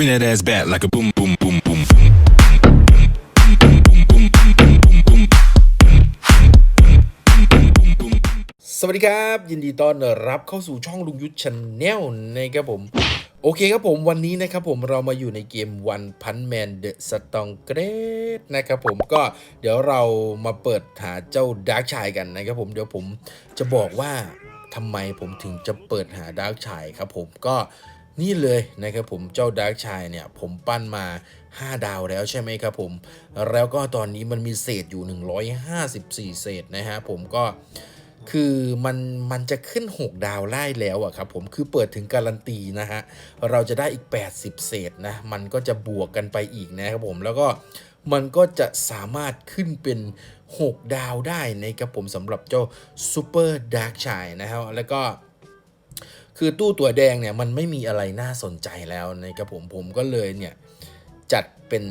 Bring that ass back like a boom, boom, boom, boom, boom. สวัสดีครับ ยินดีต้อนรับเข้าสู่ช่องลุงยุทธชาแนลนะครับผม โอเคครับผมวันนี้นะครับผมเรามาอยู่ในเกม One Punch Man The Strong Great นะครับผมก็เดี๋ยวเรามาเปิดหาเจ้าดาร์กชายกันนะครับผมเดี๋ยวผมจะบอกว่าทำไมผมถึงจะเปิดหาดาร์กชายครับผมก็ นี่เลยนะครับผมเจ้าดาร์กชายเนี่ยผมปั้นมา 5 ดาวแล้วใช่ไหมครับผม แล้วก็ตอนนี้มันมีเศษอยู่ 154 เศษนะฮะผมก็คือมันมันจะขึ้น 6 ดาวไล่แล้วอะครับผมคือเปิดถึงการันตีนะฮะเราจะได้อีก 80 เศษนะมันก็จะบวกกันไปอีกนะครับผมแล้วก็มันก็จะสามารถขึ้นเป็น 6 ดาวได้นะครับผมสำหรับเจ้าซูเปอร์ดาร์กชายนะครับแล้วก็ คือตู้ตัวแดงเนี่ยมันไม่มีอะไรน่าสนใจแล้วนะครับผมผมก็เลยเนี่ยจัดเป็น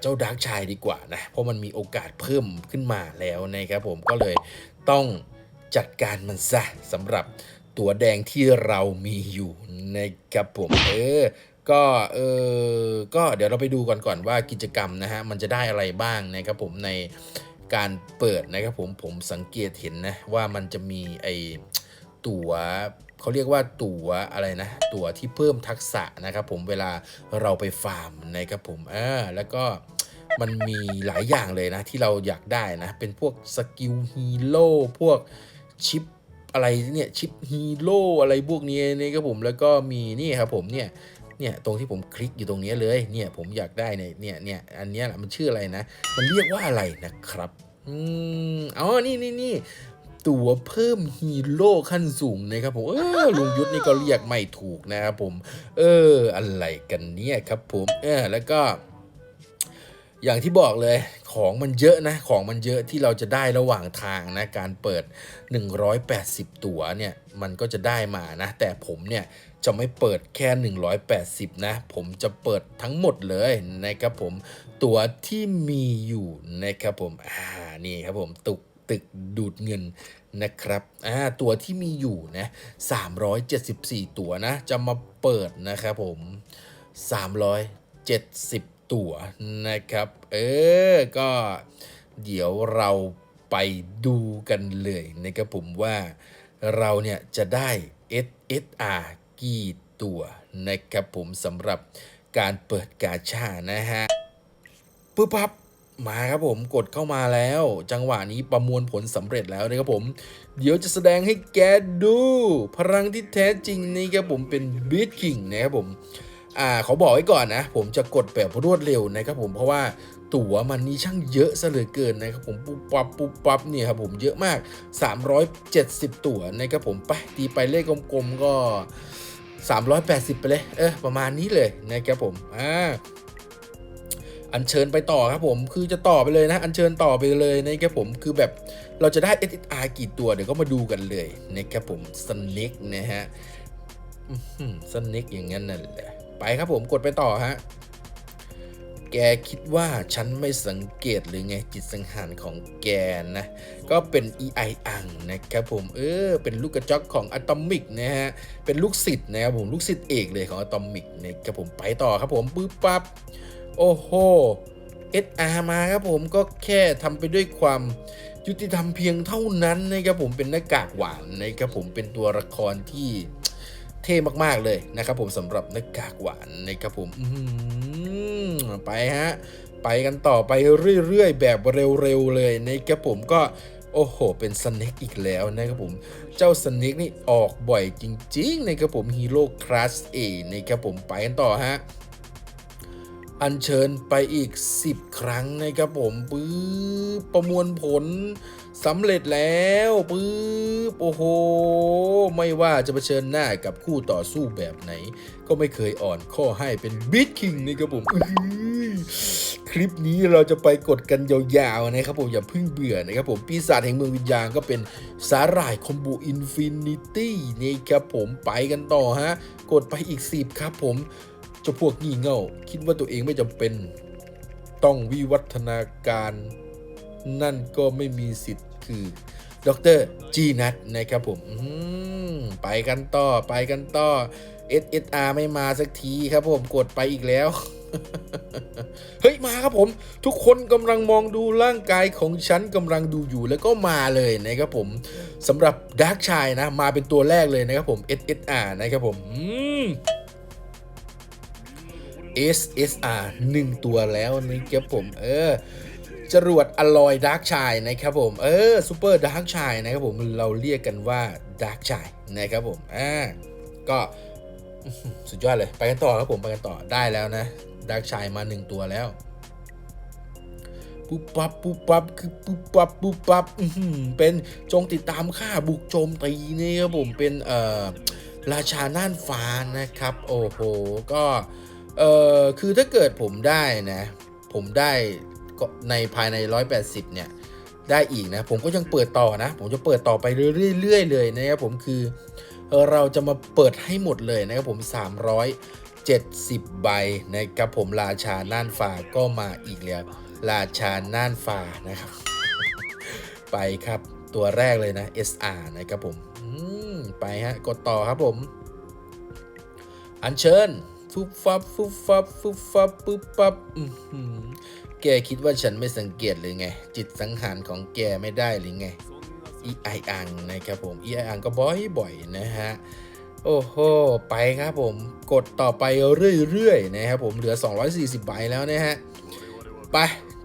เจ้าดาร์กชายดีกว่านะเพราะมันมีโอกาสเพิ่มขึ้นมาแล้วนะครับผมก็เลยต้องจัดการมันซะสำหรับตัวแดงที่เรามีอยู่นะครับผมเออก็เออก็เดี๋ยวเราไปดูก่อนก่อนว่ากิจกรรมนะฮะมันจะได้อะไรบ้างนะครับผมในการเปิดนะครับผมผมสังเกตเห็นนะว่ามันจะมีไอตั๋ว เขาเรียกว่าตั๋วอะไรนะ ตั๋วที่เพิ่มทักษะนะครับผมเวลาเราไปฟาร์มนะครับผมอ่าแล้วก็มันมีหลายอย่างเลยนะ ที่เราอยากได้นะ เป็นพวกสกิลฮีโร่พวกชิปอะไรเนี่ยชิปฮีโร่อะไรพวกนี้นี่ครับผมแล้วก็มีนี่ครับผมเนี่ยเนี่ยตรงที่ผมคลิกอยู่ตรงนี้เลยเนี่ยผมอยากได้เนี่ยเนี่ยเนี่ยอันนี้แหละมันชื่ออะไรนะ มันเรียกว่าอะไรนะครับอืมอ๋อนี่นี่นี่ ตัวเพิ่มฮีโร่ขั้นสูงนะครับผมเออลุงยุทธนี่ก็เรียกไม่ถูกนะครับผม เออ อะไรกันเนี่ยครับผมเออแล้วก็อย่างที่บอกเลยของมันเยอะนะ ของมันเยอะที่เราจะได้ระหว่างทางนะ การเปิด 180 ตั๋วเนี่ย มันก็จะได้มานะ แต่ผมเนี่ยจะไม่เปิดแค่ 180 นะ ผมจะเปิดทั้งหมดเลยนะครับผมตั๋วที่มีอยู่นะครับผมอ่านี่ครับผมตุก ตึกดูดเงินนะครับอ่าตัวที่มีอยู่นะ374 ตัวนะ จะมาเปิดนะครับผม 370 ตัวนะครับ เออ ก็เดี๋ยวเราไปดูกันเลยนะครับผมว่าเราเนี่ยจะได้ SSR กี่ตัวนะครับผมสำหรับการเปิดกาชานะฮะปึ๊บปั๊บ มาครับผมกดเข้ามาแล้ว จังหวะนี้ประมวลผลสำเร็จแล้วนะครับผม เดี๋ยวจะแสดงให้แกดู พลังที่แท้จริงนี่ครับผมเป็นบีทคิงนะครับผมอ่าเขาบอกไว้ก่อนนะ ผมจะกดแบบรวดเร็วนะครับผมเพราะว่าตั๋วมันนี่ช่างเยอะซะเหลือเกินนะครับผมปุ๊บปั๊บปุ๊บปั๊บเนี่ยครับผมเยอะมาก 370 ตั๋วนะครับผมไปตีไปเลขกลมๆก็ 380 ไปเลย เออประมาณนี้เลยนะครับผมอ่า อัญเชิญไปต่อครับผมคือจะต่อไปเลยนะอัญเชิญต่อไปเลยนะครับผมคือแบบเราจะได้ SSR กี่ตัวเดี๋ยวก็มาดูกันเลยนะครับผมสเน็กนะฮะสเน็กอย่างนั้นนั่นแหละไปครับผมกดไปต่อฮะแกคิดว่าฉันไม่สังเกตหรือไงจิตสังหารของแกนะ ก็เป็น EI อังนะครับผมเออเป็นลูกกระจอกของอะตอมิกนะฮะเป็นลูกศิษย์นะครับผมลูกศิษย์เอกเลยของอะตอมิกนะครับผมไปต่อครับผมปึ๊บปั๊บ โอ้โห SR มาครับผมก็แค่ทำไปด้วยความยุติธรรมเพียงเท่านั้นนะครับผมเป็นหน้ากากหวานนะครับผมเป็นตัวละครที่เท่มากๆเลยนะครับผมสำหรับหน้ากากหวานนะครับผมไปฮะไปกันต่อไปเรื่อยๆ แบบเร็วๆเลยนะครับผมก็โอ้โห เป็นสเน็กอีกแล้วนะครับผม เจ้าสเน็กนี่ออกบ่อยจริงๆนะครับผมฮีโร่คลาสเอนะครับผมไปกันต่อฮะ อัญเชิญไปอีก 10 ครั้งนะครับผมปื๊บประมวลผลสำเร็จแล้วปื๊บโอ้โห ไม่ว่าจะเผชิญหน้ากับคู่ต่อสู้แบบไหน ก็ไม่เคยอ่อนข้อให้เป็นบิทคิงนะครับผมคลิปนี้เราจะไปกดกันยาวๆนะครับผมอย่าเพิ่งเบื่อนะครับผมปีศาจแห่งเมืองวิญญาณก็เป็นสาหร่ายคอมโบอินฟินิตี้นี่ครับผมไปกันต่อฮะ กดไปอีก 10 ครับผม เจ้าพวกงี่เง่าคิดว่าตัวเองไม่จำเป็น ต้องวิวัฒนาการ นั่นก็ไม่มีสิทธิ์คือดรจีนัทนะครับผมอืมไปกันต่อไปกันต่อ SSR ไม่มาสักทีครับผมกดไปอีกแล้ว เฮ้ย มาครับผม ทุกคนกำลังมองดูร่างกายของฉันกำลังดูอยู่แล้วก็มาเลยนะครับผมสำหรับดาร์กชายนะ มาเป็นตัวแรกเลยนะครับผม SSR นะครับผมอืม SSR 1 ตัวแล้วนะครับผม เออจรวดอลอยดาร์กชายนะครับผม เออซูเปอร์ดาร์กชายนะครับผม เราเรียกกันว่าดาร์กชายนะครับผม อ่า ก็สุดยอดเลย ไปกันต่อครับผม ไปกันต่อได้แล้วนะดาร์กชายมา 1 ตัวแล้วปุ๊บปั๊บปุ๊บปั๊บคือปุ๊บปั๊บปุ๊บปั๊บอื้อหือเป็นจงติดตามค่าบุกโจมตีนี่ครับผมเป็นเอ่อราชาน่านฟ้านะครับ โอ้โห ก็ เออคือถ้าเกิดผมได้นะ ผมได้ในภายใน 180 เนี่ย ได้อีกนะ ผมก็ยังเปิดต่อนะ ผมจะเปิดต่อไปเรื่อยๆเลยนะครับผมคือเราจะมาเปิดให้หมดเลยนะครับผม 370 ใบนะครับผมราชาน่านฟ้าก็มาอีกแล้ว ราชาน่านฟ้านะครับ ไปครับตัวแรกเลยนะ SR นะครับผมมไปฮะ กดต่อครับผม อัญเชิญ ฟุบฟับฟุบฟับฟุบฟับปุ๊บปั๊บอื้อหือแกคิดว่าฉันไม่สังเกตหรือไง จิตสังหารของแกไม่ได้หรือไงอีไออังนะครับผมอีไออังก็บ่อยบ่อยนะฮะโอ้โห ไปครับผม กดต่อไปเรื่อยๆนะครับผมเหลือ 240 ใบแล้วนะฮะ ไป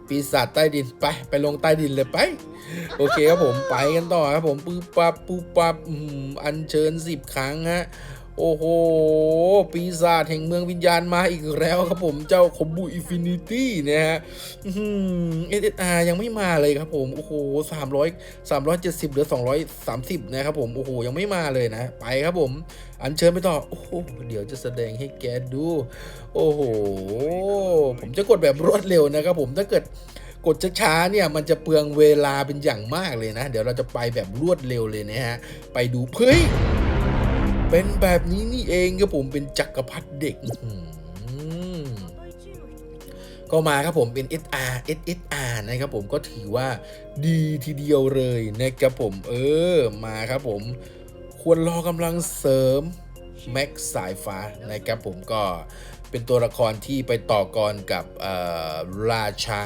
ปีศาจใต้ดินไป ไปลงใต้ดินเลยไป โอเคครับผมไปกันต่อครับผมปุ๊บปั๊บปุ๊บปั๊บอืมอัญเชิญ 10 ครั้งฮะ โอ้โห ปีศาจแห่งเมืองวิญญาณมาอีกแล้วครับผมเจ้าคอมบูอินฟินิตี้นะฮะเอสเออาร์ยังไม่มาเลยครับผม โอ้โหสามร้อยสามร้อยเจ็ดสิบหรือสองร้อยสามสิบนะครับผม โอ้โห ยังไม่มาเลยนะ ไปครับผม อัญเชิญไปต่อ โอ้โห เดี๋ยวจะแสดงให้แกดู โอ้โห ผมจะกดแบบรวดเร็วนะครับผมถ้าเกิดกดช้าๆเนี่ยมันจะเปลืองเวลาเป็นอย่างมากเลยนะ เดี๋ยวเราจะไปแบบรวดเร็วเลยนะฮะ ไปดูเฮ้ย เป็นแบบนี้นี่เองครับผมเป็นจักรพรรดิเด็กก็มาครับผมเป็น SR SSR นะครับผมก็ถือว่าดีทีเดียวเลยนะครับผม เออมาครับผม ควรรอกำลังเสริมแม็กสายฟ้านะครับผมก็เป็นตัวละครที่ไปต่อกรกับเอ่อราชา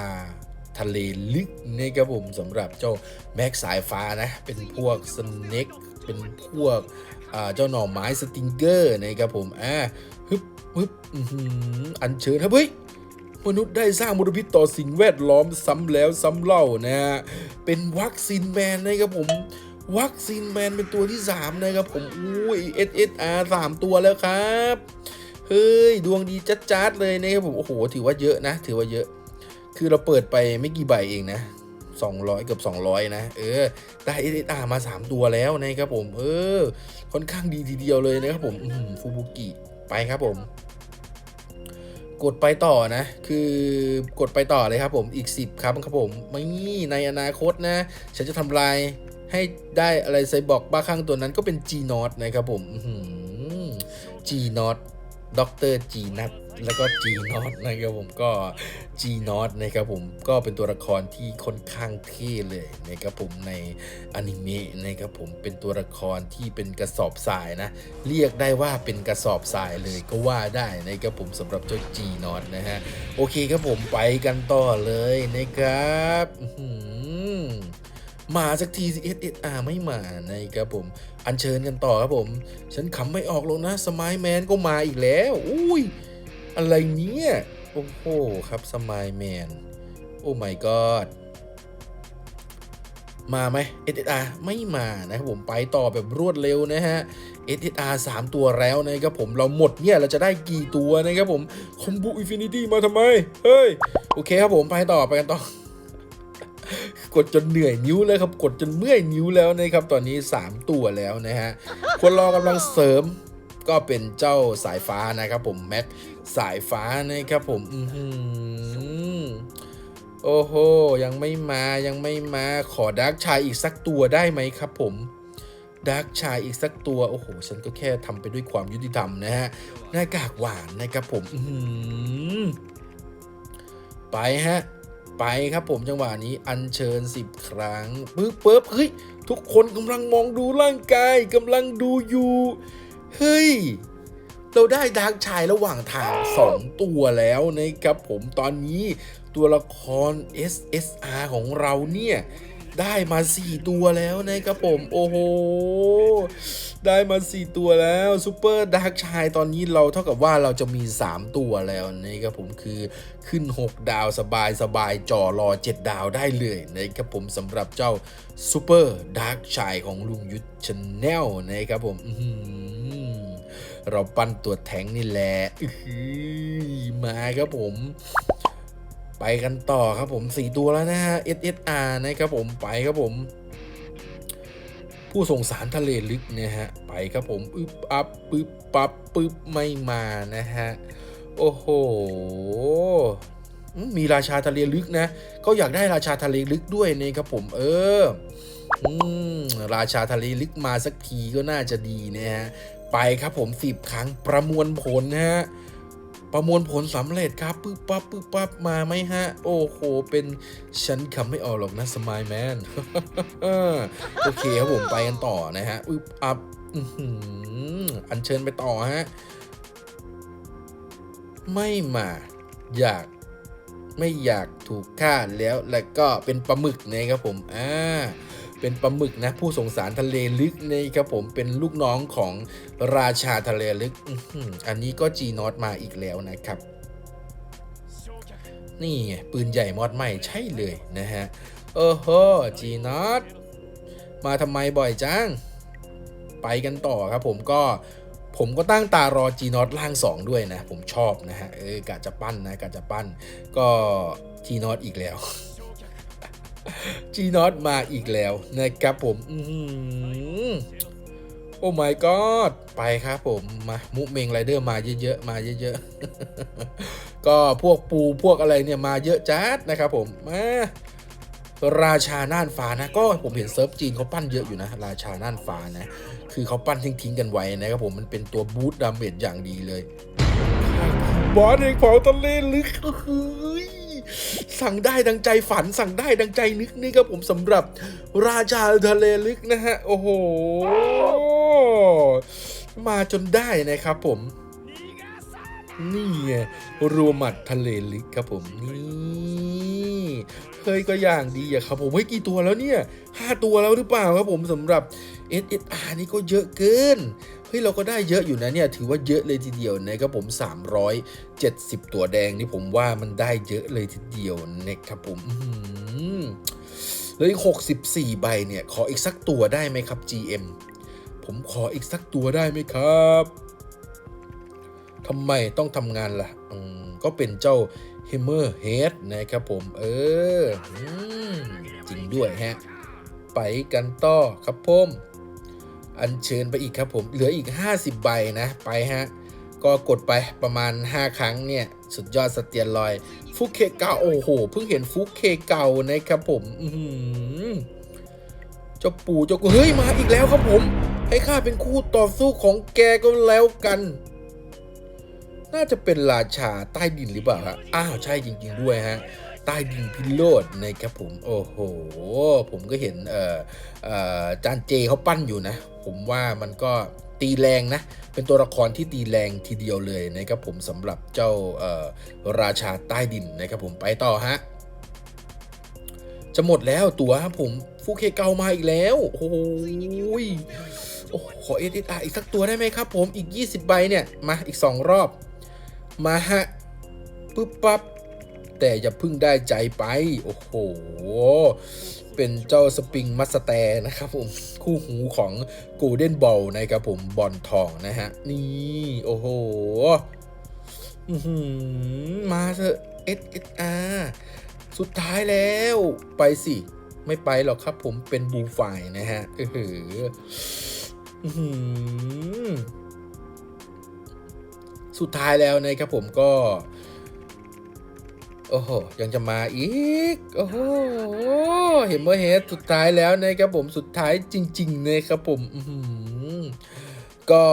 ทะเลลึกนะครับผมสำหรับเจ้าแม็กสายฟ้านะ เป็นพวกสเน็กเป็นพวก เจ้าหน่อไม้สติงเกอร์นะครับผมอ่าฮึบฮึบอันเชิญครับเฮ้ยมนุษย์ได้สร้างมลพิษต่อสิ่งแวดล้อมซ้ำแล้วซ้ำเล่านะฮะเป็นวัคซีนแมนนะครับผมวัคซีนแมนเป็นตัวที่ 3 นะครับผมอุ้ย SSR 3 ตัวแล้วครับ เฮ้ย ดวงดีจัดๆเลยนะครับผม โอ้โห ถือว่าเยอะนะ ถือว่าเยอะ คือเราเปิดไปไม่กี่ใบเองนะ 200 เกือบ 200 นะ เออ ได้ SSR มา 3 ตัวแล้วนะครับผม เออ ค่อนข้างดีทีเดียวเลยนะครับผมฟูบุกิ ไปครับผม กดไปต่อนะ คือกดไปต่อเลยครับผม อีก 10 ครับครับผม ไม่ในอนาคตนะ ฉันจะทำลายให้ได้อะไรไซบอกบ้าคลั่งตัวนั้นก็เป็น G n o t นะครับผม G n o t ด็อกเตอร์ G นัท แล้วก็ G n o t นะครับผมก็ G n o t นะครับผมก็เป็นตัวละครที่ค่อนข้างเท่เลยนะครับผมในอนิเมะนะครับผมเป็นตัวละครที่เป็นกระสอบทรายนะ เรียกได้ว่าเป็นกระสอบทรายเลยก็ว่าได้นะครับผมสำหรับเจ้า G n o t นะฮะโอเคครับผมไปกันต่อเลยนะครับหมาสักทีสิ SSR ไม่มานะครับผม อัญเชิญกันต่อครับผม ฉันขำไม่ออกหรอกนะ สมายแมนก็มาอีกแล้ว อุ้ย อะไรเนี่ยโอ้โหครับสมายแมน โอ้ my god มาไหม SSR ไม่มานะครับผมไปต่อแบบรวดเร็วนะฮะ SSR 3 ตัวแล้วนะครับผมเราหมดเนี่ย เราจะได้กี่ตัวนะครับผมคอมบูอินฟินิตี้มาทำไม เฮ้ย โอเคครับผมไปต่อไปกันต่อกดจนเหนื่อยนิ้วเลยครับ กดจนเมื่อยนิ้วแล้วนะครับ ตอนนี้ 3 ตัวแล้วนะฮะคนรอกำลังเสริม ก็เป็นเจ้าสายฟ้านะครับผมแม็กสายฟ้านะครับผมอือหือโอ้โหยังไม่มายังไม่มาขอดาร์กชายอีกสักตัวได้ไหมครับผมดาร์กชายอีกสักตัว โอ้โห ฉันก็แค่ทำไปด้วยความยุติธรรมนะฮะหน้ากากหวานนะครับผมอืไปฮะ ไปครับผมจังหวะนี้อัญเชิญ 10 ครั้งปึ๊บปึ๊บเฮ้ย ทุกคนกำลังมองดูร่างกายกำลังดูอยู่ เฮ้ย เราได้ดาร์กชายระหว่างทาง 2 ตัวแล้วนะครับผมตอนนี้ตัวละคร SSR ของเราเนี่ยได้มา 4 ตัวแล้วนะครับผม โอ้โห ได้มา 4 ตัวแล้วซูเปอร์ดาร์กชายตอนนี้เราเท่ากับว่าเราจะมี 3 ตัวแล้วนะครับผมคือขึ้น 6 ดาวสบายสบายจ่อรอ 7 ดาวได้เลยนะครับผมสำหรับเจ้าซูเปอร์ดาร์กชายของลุงยุทธชแนลนะครับผมอื เราปั้นตัวแทงนี่แหละอมาครับผม ไปกันต่อครับผม4ตัวแล้วนะฮะ SSR นะครับผมไปครับผม ผู้ส่งสารทะเลลึกเนี่ยฮะ ไปครับผมอึบอับปึ๊บปั๊บปึ๊บไม่มานะฮะ โอ้โหมีราชาทะเลลึกนะ ก็อยากได้ราชาทะเลลึกด้วยนะครับผม เออราชาทะเลลึกมาสักทีก็น่าจะดีนะฮะ ไปครับผมสิบครั้งประมวลผลนะฮะประมวลผลสำเร็จครับปึ๊บปั๊บปึ๊บปั๊บมาไหมฮะ โอ้โห เป็นฉันคำไม่ออกหรอกนะสมายแมนโอเคครับผมไปกันต่อนะฮะปึ๊บอับอันเชิญไปต่อฮะ ไม่มาอยากไม่อยากถูกฆ่าแล้วแล้วก็เป็นปลาหมึกนะครับผม อ่า เป็นปลาหมึกนะผู้สงสารทะเลลึกนะครับผมเป็นลูกน้องของราชาทะเลลึกอันนี้ก็จีนอตมาอีกแล้วนะครับ นี่ไงปืนใหญ่มอดใหม่ใช่เลยนะฮะโอ้โหจีนอตมาทำไมบ่อยจัง ไปกันต่อครับผมก็ผมก็ตั้งตารอจีนอตล่าง 2 ด้วยนะ ผมชอบนะฮะ เออกะจะปั้นนะกะจะปั้น ก็จีนอตอีกแล้ว จีนอตมาอีกแล้วนะครับผมอืโอ้ my god ไปครับผม มา มุเมงไรเดอร์มาเยอะๆ มาเยอะๆ ก็พวกปูพวกอะไรเนี่ยมาเยอะจัดนะครับผม มาราชาน่านฟ้านะ ก็ผมเห็นเซิร์ฟจีนเขาปั้นเยอะอยู่นะ ราชาน่านฟ้านะ คือเขาปั้นทิ้งๆกันไว้นะครับผมมันเป็นตัวบูทดาเมจอย่างดีเลยบอสเอกเผาทะเลลึกเฮ้ สั่งได้ดังใจฝันสั่งได้ดังใจนึกนี่ครับผมสำหรับราชาทะเลลึกนะฮะ โอ้โห มาจนได้นะครับผม นี่ไงรัวหมัดทะเลลึกครับผมนี่เฮ้ยก็อย่างดีอะครับผมเฮ้ยกี่ตัวแล้วเนี่ยห้าตัวแล้วหรือเปล่าครับผมสำหรับ SSR นี่ก็เยอะเกิน ฮ้ยเราก็ได้เยอะอยู่นะเนี่ยถือว่าเยอะเลยทีเดียวนะครับผม 370 ตัวแดงนี่ผมว่ามันได้เยอะเลยทีเดียวนะครับผมอื้อหือเหลย64 ใบเนี่ยขออีกสักตัวได้ไหมครับ GM ผมขออีกสักตัวได้ไหมครับทำไมต้องทำงานล่ะก็เป็นเจ้า Hammer Head นะครับผม เอออืมจริงด้วยฮะ ไปกันต่อครับผม อัญเชิญไปอีกครับผม เหลืออีก 50 ใบนะไปฮะ ก็กดไปประมาณ 5 ครั้งเนี่ย สุดยอดสเตียนลอย ฟุกเคเก่าโอ้โห เพิ่งเห็นฟุกเคเก่านะครับผมอืเจ้าปู่เจ้ากูเฮ้ย มาอีกแล้วครับผม ให้ข้าเป็นคู่ต่อสู้ของแกก็แล้วกัน น่าจะเป็นราชาใต้ดินหรือเปล่าฮะอ้าวใช่จริง ๆ ด้วยฮะใต้ดินพิโรดนะครับผม โอ้โห ผมก็เห็นเอ่อเอ่อจานเจเขาปั้นอยู่นะ ผมว่ามันก็ตีแรงนะ เป็นตัวละครที่ตีแรงทีเดียวเลยนะครับผมสำหรับเจ้าราชาใต้ดินนะครับผมไปต่อฮะ จะหมดแล้วตัวครับผมฟูเคเกามาอีกแล้ว โอ้โหยโอ้ขอเอสอาอีกสักตัวได้ไหมครับผมอีก 20 ใบเนี่ย มาอีก 2 รอบ มาฮะปึ๊บปั๊บ แต่อย่าพึ่งได้ใจไป โอ้โห เป็นเจ้าสปริงมัสแตร์นะครับผม คู่หูของกูเด้นบอลนะครับผมบอลทองนะฮะ นี่ โอ้โหอื้อหือมาเถอะ SSR สุดท้ายแล้วไปสิ ไม่ไปหรอกครับผมเป็นบูไฟนะฮะเออหืออื้อหือสุดท้ายแล้วนะครับผมก็ โอ้โห ยังจะมาอีก โอ้โห เห็นเมื่อเฮดสุดท้ายแล้วนะครับผม สุดท้ายจริงๆนะครับผมก็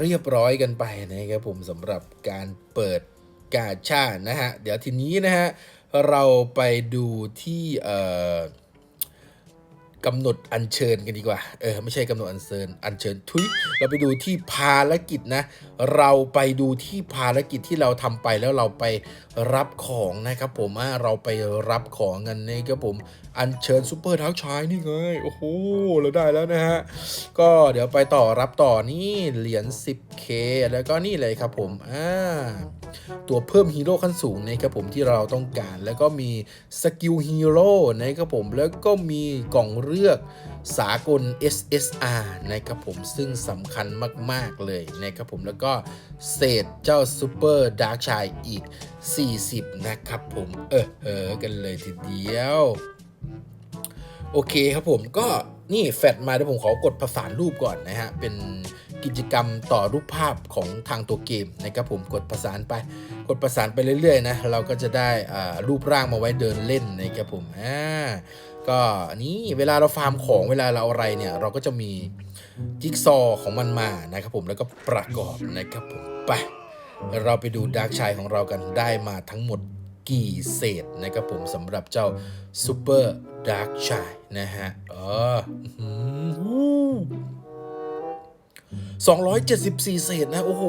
เรียบร้อยกันไปนะครับผมสำหรับการเปิดกาชาดนะฮะ เดี๋ยวทีนี้นะฮะ เราไปดูที่เอ่อ กำหนดอัญเชิญกันดีกว่า เออไม่ใช่กำหนดอัญเชิญ อัญเชิญทุยเราไปดูที่ภารกิจนะ เราไปดูที่ภารกิจที่เราทำไปแล้วเราไปรับของนะครับผมอ่าเราไปรับของกันนะครับผม อัญเชิญซูเปอร์ทักชายนี่ไง โอ้โหเราได้แล้วนะฮะ ก็เดี๋ยวไปต่อรับต่อนี่เหรียญ 10k แล้วก็นี่เลยครับผม อ่า ตัวเพิ่มฮีโร่ขั้นสูงนะครับผมที่เราต้องการ แล้วก็มีสกิลฮีโร่นะครับผมแล้วก็มีกล่องเลือกสากล SSR นะครับผมซึ่งสำคัญมาก ๆ เลยนะครับผมแล้วก็เศษเจ้าซูเปอร์ดาร์กชายอีก 40 นะครับผมเออเออกันเลยทีเดียว โอเคครับผมก็นี่แฟดมาเดี๋ยวผมขอกดประสานรูปก่อนนะฮะ เป็น กิจกรรมต่อรูปภาพของทางตัวเกมนะครับผมกดประสานไป กดประสานไปเรื่อยๆนะเราก็จะได้รูปร่างมาไว้เดินเล่นนะครับผมอ่าก็นี่เวลาเราฟาร์มของเวลาเราเอาอะไรเนี่ยเราก็จะมีจิ๊กซอของมันมานะครับผมแล้วก็ประกอบนะครับผมไปเราไปดูดาร์กชายของเรากันได้มาทั้งหมดกี่เศษนะครับผมสำหรับเจ้าซูเปอร์ดาร์กชายนะฮะเออ สองร้อยเจ็ดสิบสี่เศษนะ โอ้โห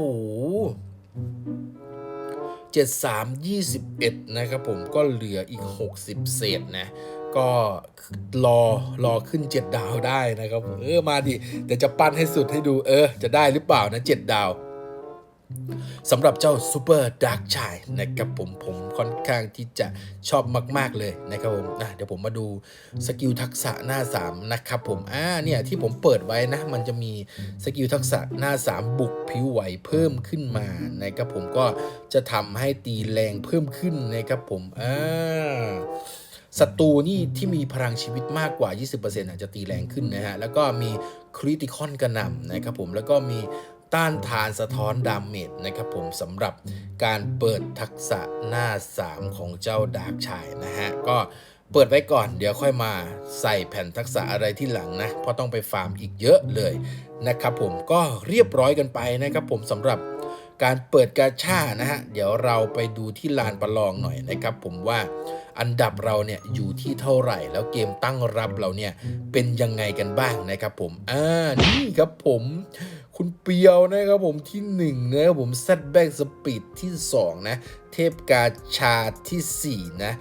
เจ็ดสามยี่สิบเอ็ดนะครับผมก็เหลืออีกหกสิบเศษนะ ก็รอรอขึ้น 7 ดาวได้นะครับ เออ มาดิเดี๋ยวจะปั้นให้สุดให้ดูเออ จะได้หรือเปล่านะ 7 ดาว สำหรับเจ้าซูเปอร์ดาร์กชายนะครับผมผมค่อนข้างที่จะชอบมากๆเลยนะครับผมนะเดี๋ยวผมมาดูสกิลทักษะหน้า 3 นะครับผมอ่าเนี่ยที่ผมเปิดไว้นะ มันจะมีสกิลทักษะหน้า 3 บุกผิวไหวเพิ่มขึ้นมานะครับผมก็จะทำให้ตีแรงเพิ่มขึ้นนะครับผมอ่าศัตรูนี่ที่มีพลังชีวิตมากกว่า 20%อาจจะตีแรงขึ้นนะฮะ แล้วก็มีคริติคอนกระหน่ำนะครับผม แล้วก็มี ต้านทานสะท้อนดาเมจนะครับผมสำหรับการเปิดทักษะหน้า 3 ของเจ้าดาร์กชายนะฮะ ก็เปิดไว้ก่อนเดี๋ยวค่อยมาใส่แผ่นทักษะอะไรที่หลังนะ เพราะต้องไปฟาร์มอีกเยอะเลยนะครับผมก็เรียบร้อยกันไปนะครับผมสำหรับการเปิดกาชานะฮะ เดี๋ยวเราไปดูที่ลานประลองหน่อยนะครับผมว่าอันดับเราเนี่ยอยู่ที่เท่าไหร่ แล้วเกมตั้งรับเราเนี่ยเป็นยังไงกันบ้างนะครับผม อ่า นี่ครับผม คุณเปียวนะครับผมที่1นะครับผมเซตแบ็กสปีดที่ 2 นะ เทพกาชาที่ 4 นะ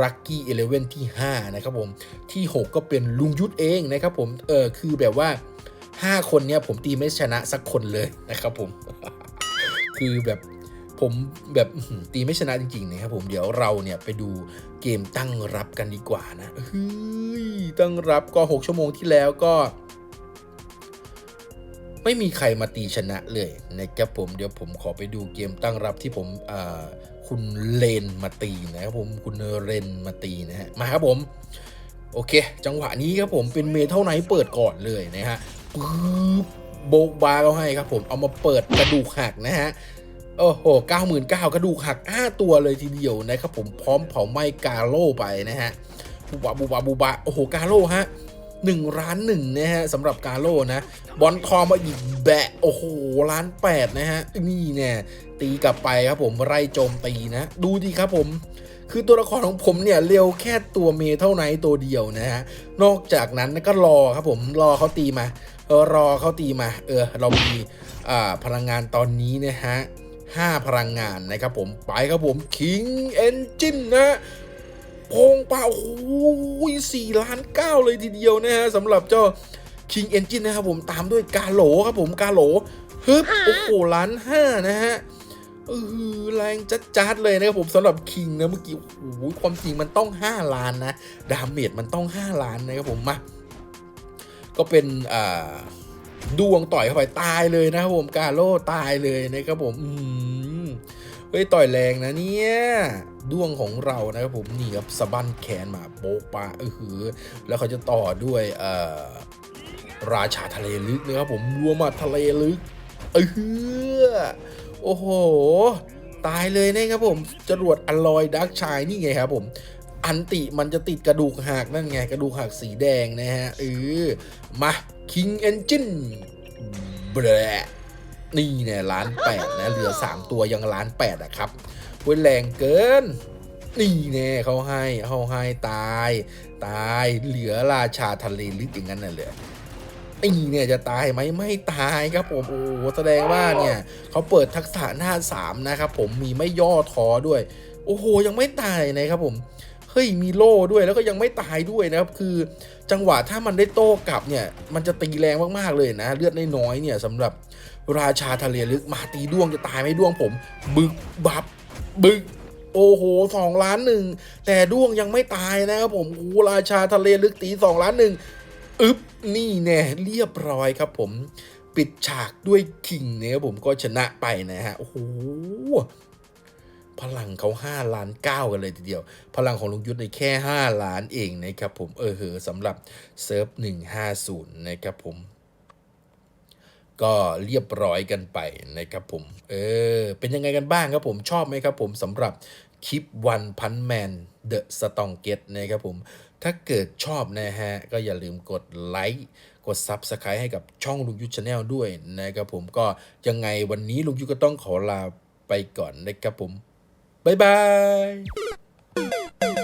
รักกี้เอเลเวนที่ 5 นะครับผม ที่ 6 ก็เป็นลุงยุทธเองนะครับผม เออคือแบบว่า 5 คนเนี่ยผมตีไม่ชนะสักคนเลยนะครับผม คือแบบผมแบบตีไม่ชนะจริงๆนะครับผมเดี๋ยวเราเนี่ยไปดูเกมตั้งรับกันดีกว่านะเฮ้ยตั้งรับก็ 6 ชั่วโมงที่แล้วก็ ไม่มีใครมาตีชนะเลยนะครับผมเดี๋ยวผมขอไปดูเกมตั้งรับที่ผมคุณเลนมาตีนะครับผมคุณเรนมาตีนะฮะมาครับผม โอเค จังหวะนี้ครับผมเป็นเมทัลไนท์เปิดก่อนเลยนะฮะปึ๊บโบกบาร์เขาให้ครับผมเอามาเปิดกระดูกหักนะฮะโอ้โหเก้าหมื่นเก้ากระดูกหักห้าตัวเลยทีเดียวนะครับผมพร้อมเผาไหม้กาโล่ไปนะฮะบูบะบูบะบูบะโอ้โหกาโล่ฮะ หนึ่งล้านหนึ่งนะฮะสำหรับกาโล่นะ บอลทองมาอีกแบะ โอ้โหล้านแปดนะฮะ นี่เนี่ยตีกลับไปครับผมไล่โจมตีนะ ดูดีครับผมคือตัวละครของผมเนี่ยเร็วแค่ตัวเมเท่าไนท์ตัวเดียวนะฮะ นอกจากนั้นก็รอครับผมรอเขาตีมาเออรอเขาตีมา เออ เรามีอ่าพลังงานตอนนี้นะฮะห้าพลังงานนะครับผม ไปครับผม King Engine นะ พงเปล่าโอ้โหสี่ล้านเก้าเลยทีเดียวนะฮะสำหรับเจ้า King Engine นะครับผมตามด้วยกาโหลครับผมกาโหลฮึบโอ้โหล้านห้านะฮะเออแรงจัดๆเลยนะครับผมสำหรับคิงนะเมื่อกี้โอ้โหความจริงมันต้อง 5 ล้านนะ ดาเมจมันต้อง 5 ล้านนะครับผมมาก็เป็นอ่าดวงต่อยเข้าไปตายเลยนะครับผมกาโลตายเลยนะครับผมอืม เฮ้ยต่อยแรงนะเนี่ยด้วงของเรานะครับผมนี่ครับสะบั้นแขนมาโปะปะเออหือ แล้วเขาจะต่อด้วยเอ่อราชาทะเลลึกนะครับผมรัวมาทะเลลึกเออโอ้โห ตายเลยนะครับผมจรวดอลอยดักชายนี่ไงครับผมอันติมันจะติดกระดูกหักนั่นไง กระดูกหักสีแดงนะฮะเออมา King Engine เบร นี่เนี่ยล้านแปดนะเหลือ 3 ตัวยังล้านแปดอะครับเว้ยแรงเกิน นี่แน่เขาให้เขาให้ตาย ตายเหลือราชาทะเลลึกอย่างนั้นน่ะเลยนี่เนี่ยจะตายไหมไม่ตายครับผมโอ้โหแสดงว่าเนี่ยเขาเปิดทักษะหน้าสามนะครับผมมีไม่ย่อท้อด้วย โอ้โหยังไม่ตายนะครับผมเฮ้ยมีโล่ด้วยแล้วก็ยังไม่ตายด้วยนะครับคือ จังหวะถ้ามันได้โต้กลับเนี่ย มันจะตีแรงมากๆเลยนะ เลือดน้อยๆเนี่ยสำหรับราชาทะเลลึกมาตีด้วงจะตายไหมด้วงผม บึกบับบึกโอ้โหสองล้านหนึ่งแต่ด้วงยังไม่ตายนะครับผมโอ้ราชาทะเลลึกตีสองล้านหนึ่งอึบนี่แน่เรียบร้อยครับผม ปิดฉากด้วยคิงเนี่ยครับผมก็ชนะไปนะฮะโอ้โห พลังเขา5ล้าน9กันเลยทีเดียว พลังของลุงยุทธในแค่ 5 ล้านเองนะครับผมเออเหอสำหรับเซิร์ฟ150 นะครับผม ก็เรียบร้อยกันไปนะครับผม เออ เป็นยังไงกันบ้างครับผมชอบไหมครับผมสำหรับคลิปวันพันแมนเดอะสตองเกตนะครับผม ถ้าเกิดชอบนะฮะ ก็อย่าลืมกดไลค์กด Subscribe ให้กับช่องลุงยุทธชาแนลด้วยนะครับผมก็ยังไงวันนี้ลุงยุทธก็ต้องขอลาไปก่อนนะครับผม บ๊ายบาย